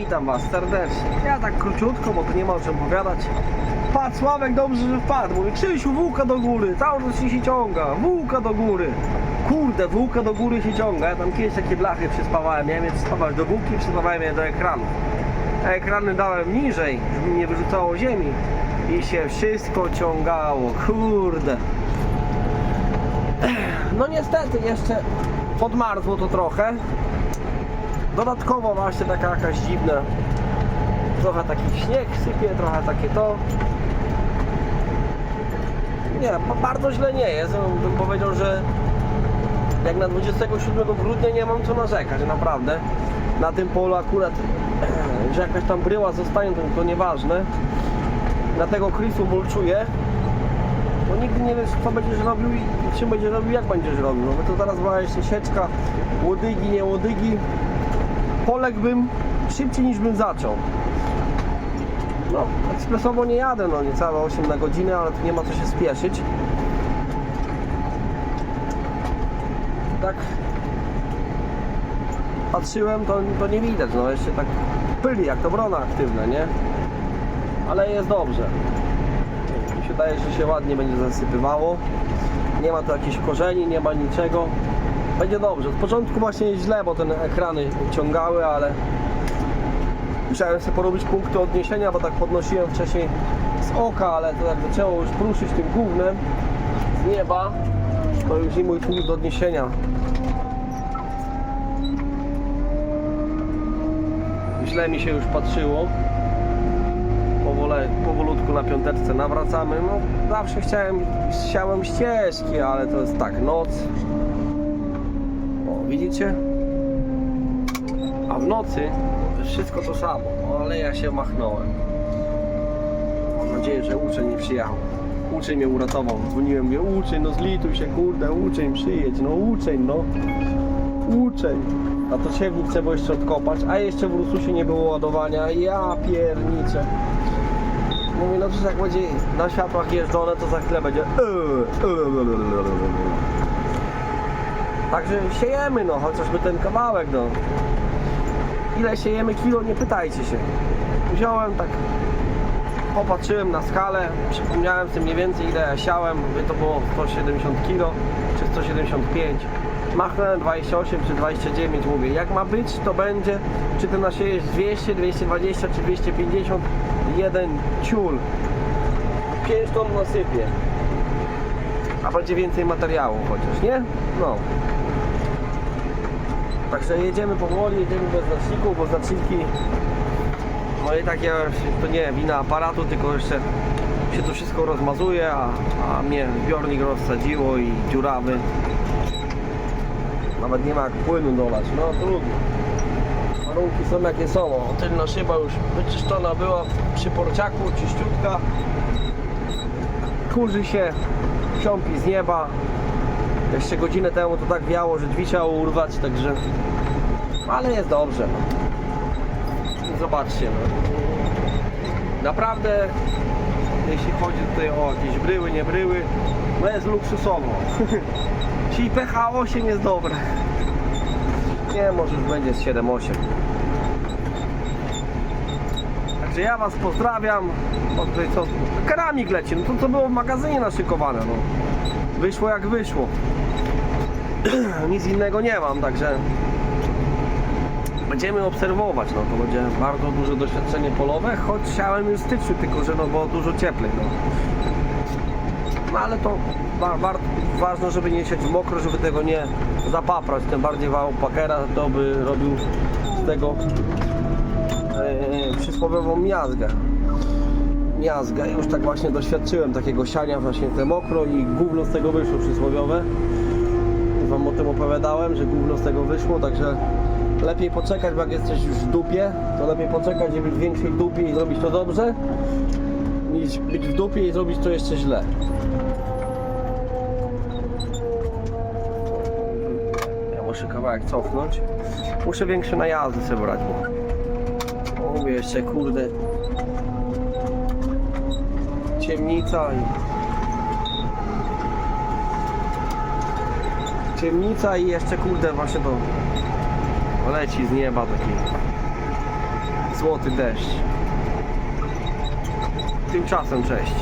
witam Was serdecznie. Ja tak króciutko, bo tu nie ma o czym opowiadać. Patrz, Sławek dobrze, że wpadł. Mówi, Krzysiu, wółka do góry, cały czas się, ciąga, wółka do góry. Kurde, wółka do góry się ciąga. Ja tam kiedyś takie blachy przyspawałem, miałem je przyspawać do wółki, przyspawałem je do ekranu. A ekrany dałem niżej, żeby nie wyrzucało ziemi. I się wszystko ciągało, kurde. No niestety jeszcze podmarzło to trochę. Dodatkowo właśnie taka jakaś dziwna. Trochę taki śnieg sypie, trochę takie to. Nie, ba- bardzo źle nie jest. No, Bym powiedział, że jak na 27 grudnia nie mam co narzekać, naprawdę. Na tym polu akurat, że jakaś tam bryła zostanie, to, to nieważne. Dlatego Chrisu mulczuję, bo nigdy nie wiesz, co będziesz robił i czym będziesz robił, jak będziesz robił. No bo to zaraz była jeszcze sieczka, łodygi, nie łodygi. Poległbym szybciej niż bym zaczął. No, ekspresowo nie jadę, no niecałe 8 na godzinę, ale tu nie ma co się spieszyć. Tak patrzyłem, to, to nie widać, no jeszcze tak pyli, jak to brona aktywna, nie? Ale jest dobrze. Mi się wydaje, że się ładnie będzie zasypywało. Nie ma tu jakichś korzeni, nie ma niczego. Będzie dobrze. Od początku właśnie źle, bo te ekrany ciągały, ale musiałem sobie porobić punkty odniesienia, bo tak podnosiłem wcześniej z oka, ale to jak zaczęło już pruszyć tym głównym z nieba, to już i mój punkt odniesienia źle mi się już patrzyło. Powole, powolutku na piąteczce nawracamy. No, zawsze chciałem, chciałem ścieżki, ale to jest tak, noc. Widzicie? A w nocy wszystko to samo, no, ale ja się machnąłem. Mam nadzieję, że uczeń nie przyjechał. Uczeń mnie uratował. Dzwoniłem, mówię, uczeń, no zlituj się, kurde, uczeń, przyjedź, no uczeń, no. Uczeń. A to siewnik trzeba jeszcze odkopać, a jeszcze w Rususie nie było ładowania. Ja pierniczę. Mówię, no przecież jak będzie na światłach jeżdżone, to za chwilę będzie Także siejemy, no, chociażby ten kawałek, no. Ile siejemy kilo, nie pytajcie się. Wziąłem tak, popatrzyłem na skalę, przypomniałem sobie mniej więcej ile ja siałem, by to było 170 kg czy 175 machnąłem 28 czy 29 mówię, jak ma być to będzie, czy ten nasiejesz 200, 220 czy 250 jeden ciul 5 ton nasypie a będzie więcej materiału chociaż, nie? No Także jedziemy powoli, jedziemy bez znaczników, bo znaczniki moje takie, to nie wina aparatu, tylko jeszcze się to wszystko rozmazuje, a, a mnie zbiornik rozsadziło i dziurawy. Nawet nie ma jak płynu dolać, no trudno. Warunki są jakie są. O, tylna szyba już wyczyszczona była przy porciaku, czyściutka. Kurzy się, siąpi z nieba. Jeszcze godzinę temu to tak wiało, że drzwi trzeba urwać, także... Ale jest dobrze. No. Zobaczcie, no. Naprawdę, jeśli chodzi tutaj o jakieś bryły, nie bryły, no jest luksusowo. Czyli PH8 jest dobre. Nie, może już będzie z 7-8. Także ja Was pozdrawiam. O tutaj co? Keramik leci, no to co było w magazynie naszykowane. No. Wyszło jak wyszło. Nic innego nie mam, także będziemy obserwować. No to będzie bardzo duże doświadczenie polowe, choć siałem już w styczniu, tylko że no było dużo cieplej. No. No ale to wa wa ważne, żeby nie sieć mokro, żeby tego nie zapaprać. Tym bardziej wał pakera to by robił z tego e, przysłowiową miazgę. Miazgę. Już tak właśnie doświadczyłem takiego siania właśnie te mokro i gówno z tego wyszło przysłowiowe. Wam o tym opowiadałem, że gówno z tego wyszło, także lepiej poczekać, bo jak jesteś już w dupie, to lepiej poczekać i być w większej dupie i zrobić to dobrze, niż być w dupie i zrobić to jeszcze źle. Ja muszę kawałek cofnąć. Muszę większe najazdy sobie brać, bo mówię jeszcze kurde ciemnica i ciemnica i jeszcze kurde właśnie to leci z nieba taki Złoty deszcz. Tymczasem cześć.